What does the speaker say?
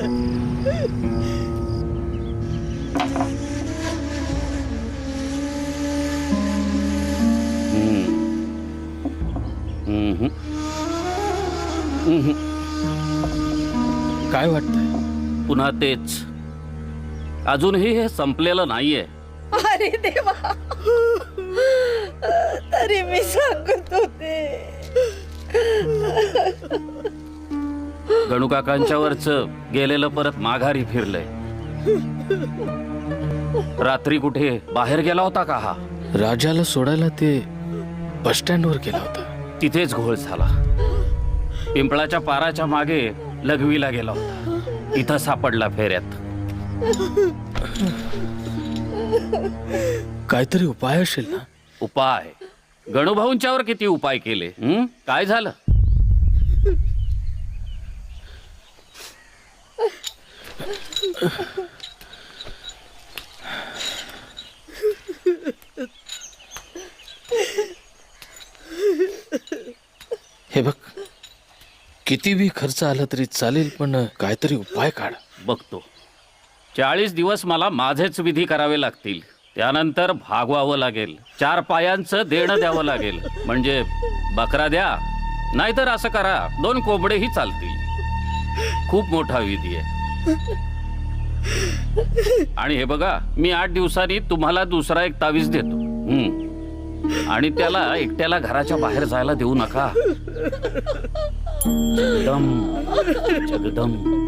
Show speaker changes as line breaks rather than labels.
काय वाटतंय?
पुन्हा तेच. अजूनही हे संपलेलं नाहीये.
अरे देवा. तरी मी सांगत होते.
गणुकाकांच्यावरच गेलेलं परत माघारी फिरलंय. रात्री कुठे? बाहेर गेला होता का हा?
राजाला सोडायला ते बस स्टँडवर गेला होता.
तिथेच घोळ झाला. पिंपळाच्या पाराच्या मागे लघवीला गेला होता. इथं सापडला फेऱ्यात.
काहीतरी उपाय असेल ना?
उपाय. गणुभाऊंच्यावर किती उपाय केले हं? काय झालं?
हे बघ किती बी खर्च आला तरी चालेल पण काहीतरी उपाय काढ.
बघतो. चाळीस दिवस मला माझेच विधी करावे लागतील. त्यानंतर भागवावं लागेल. चार पायांचं देणं द्यावं लागेल. म्हणजे बकरा द्या नाहीतर असं करा दोन कोंबडेही चालतील. खूप मोठा विधी आहे. आणि हे बघा मी आठ दिवसांनी तुम्हाला दुसरा एक तावीज देतो. आणि त्याला एकट्याला घराच्या बाहेर जायला देऊ नका. जगदम. जगदम.